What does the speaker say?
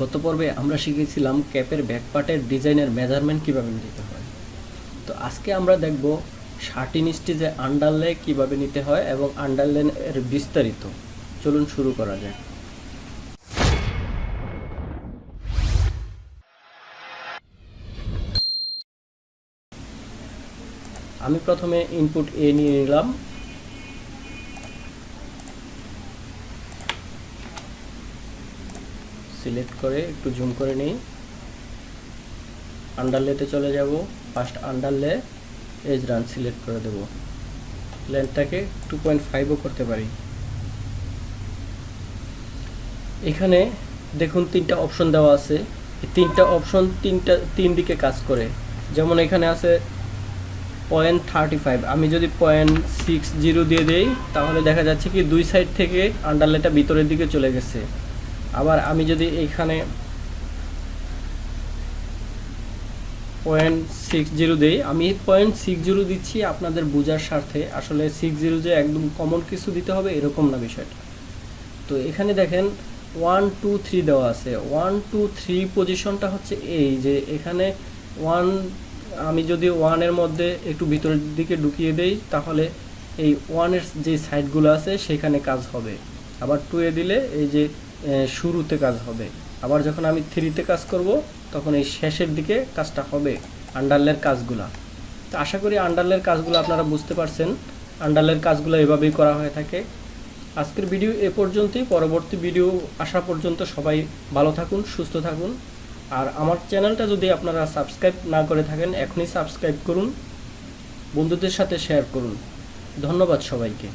গত পর্বে আমরা শিখেছিলাম ক্যাপের ব্যাকপার্টের ডিজাইনের মেজারমেন্ট কীভাবে নিতে হয়। তো আজকে আমরা দেখব শার্টিন স্টিচে আন্ডারলে কীভাবে নিতে হয় এবং আন্ডারলাইন এর বিস্তারিত। চলুন শুরু করা যাক। আমি প্রথমে ইনপুট এ নিয়ে নিলাম। সিলেক্ট করে একটু জুম করে নিই। আন্ডারলেতে চলে যাব। First underlay as run select করে দেব। লেন্থটাকে টু পয়েন্ট ফাইভও করতে পারি। এখানে দেখুন তিনটা অপশন দেওয়া আছে। তিনটা অপশন তিনটা, তিন দিকে কাজ করে। যেমন এখানে আছে পয়েন্ট থার্টি ফাইভ আমি যদি পয়েন্ট সিক্স জিরো দিয়ে দেই, তাহলে দেখা যাচ্ছে কি দুই সাইড থেকে আন্ডারলেটা ভিতরের দিকে চলে গেছে। আবার আমি যদি এখানে পয়েন্ট সিক্স জিরো দিই, আমি পয়েন্ট সিক্স জিরো দিচ্ছি আপনাদের বোঝার স্বার্থে। আসলে সিক্স জিরো যে একদম কমন কিছু দিতে হবে এরকম না বিষয়টা। তো এখানে দেখেন ওয়ান টু থ্রি দেওয়া আছে। ওয়ান টু থ্রি পজিশনটা হচ্ছে এই যে এখানে ওয়ান আমি যদি ওয়ানের মধ্যে একটু ভিতরের দিকে ঢুকিয়ে দেই, তাহলে এই ওয়ানের যে সাইডগুলো আছে, সেখানে কাজ হবে। আবার টুয়ে দিলে এই যে শুরুতে কাজ হবে। আবার যখন আমি থ্রিতে কাজ করব, তখন এই শেষের দিকে কাজটা হবে আন্ডারলের কাজগুলা। তো আশা করি আন্ডারলের কাজগুলো আপনারা বুঝতে পারছেন। আন্ডারলের কাজগুলো এভাবেই করা হয়ে থাকে। আজকের ভিডিও এ পর্যন্তই। পরবর্তী ভিডিও আসা পর্যন্ত সবাই ভালো থাকুন, সুস্থ থাকুন। আর আমার চ্যানেলটা যদি আপনারা সাবস্ক্রাইব না করে থাকেন, এখনই সাবস্ক্রাইব করুন। বন্ধুদের সাথে শেয়ার করুন। ধন্যবাদ সবাইকে।